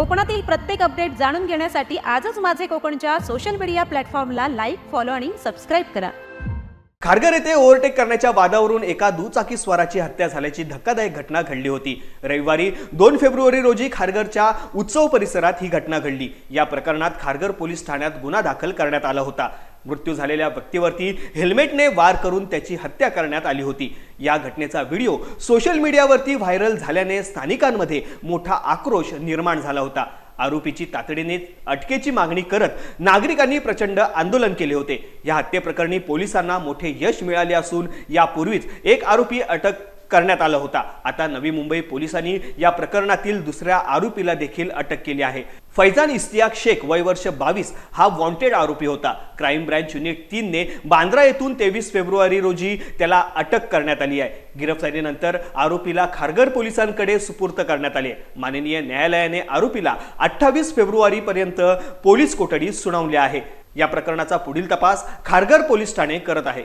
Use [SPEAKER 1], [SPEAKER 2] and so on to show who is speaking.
[SPEAKER 1] कोकणातील प्रत्येक अपडेट जाणून घेण्यासाठी आजच माझे कोकणच्या सोशल मीडिया प्लॅटफॉर्मला लाईक फॉलो आणि सबस्क्राईब करा.
[SPEAKER 2] खारघर येथे ओव्हरटेक करण्याच्या वादावरून एका दुचाकी स्वाराची हत्या झाल्याची धक्कादायक घटना घडली होती. रविवारी दोन फेब्रुवारी रोजी खारघरच्या उत्सव परिसरात ही घटना घडली. या प्रकरणात खारघर पोलीस ठाण्यात गुन्हा दाखल करण्यात आला होता. मृत्यू झालेल्या व्यक्तीवरती हेल्मेटने वार करून त्याची हत्या करण्यात आली होती. या घटनेचा व्हिडिओ सोशल मीडियावरती व्हायरल झाल्याने स्थानिकांमध्ये मोठा आक्रोश निर्माण झाला होता. आरोपीची तातडीने अटकेची मागणी करत नागरिकांनी प्रचंड आंदोलन केले होते. या हत्येप्रकरणी पोलिसांना मोठे यश मिळाले असून यापूर्वीच एक आरोपी अटक करण्यात आला होता. आता नवी मुंबई पोलिसांनी या प्रकरणातील दुसऱ्या आरोपीला देखील अटक केली आहे. फैजान इस्तियाक शेख वय वर्ष बावीस हा वॉन्टेड आरोपी होता. क्राईम ब्रँच युनिट तीनने बांद्रा येथून तेवीस फेब्रुवारी रोजी त्याला अटक करण्यात आली आहे. गिरफ्तारीनंतर आरोपीला खारघर पोलिसांकडे सुपूर्त करण्यात आले माननीय न्यायालयाने आरोपीला अठ्ठावीस फेब्रुवारीपर्यंत पोलीस कोठडी सुनावली आहे. या प्रकरणाचा पुढील तपास खारघर पोलीस ठाणे करत आहे.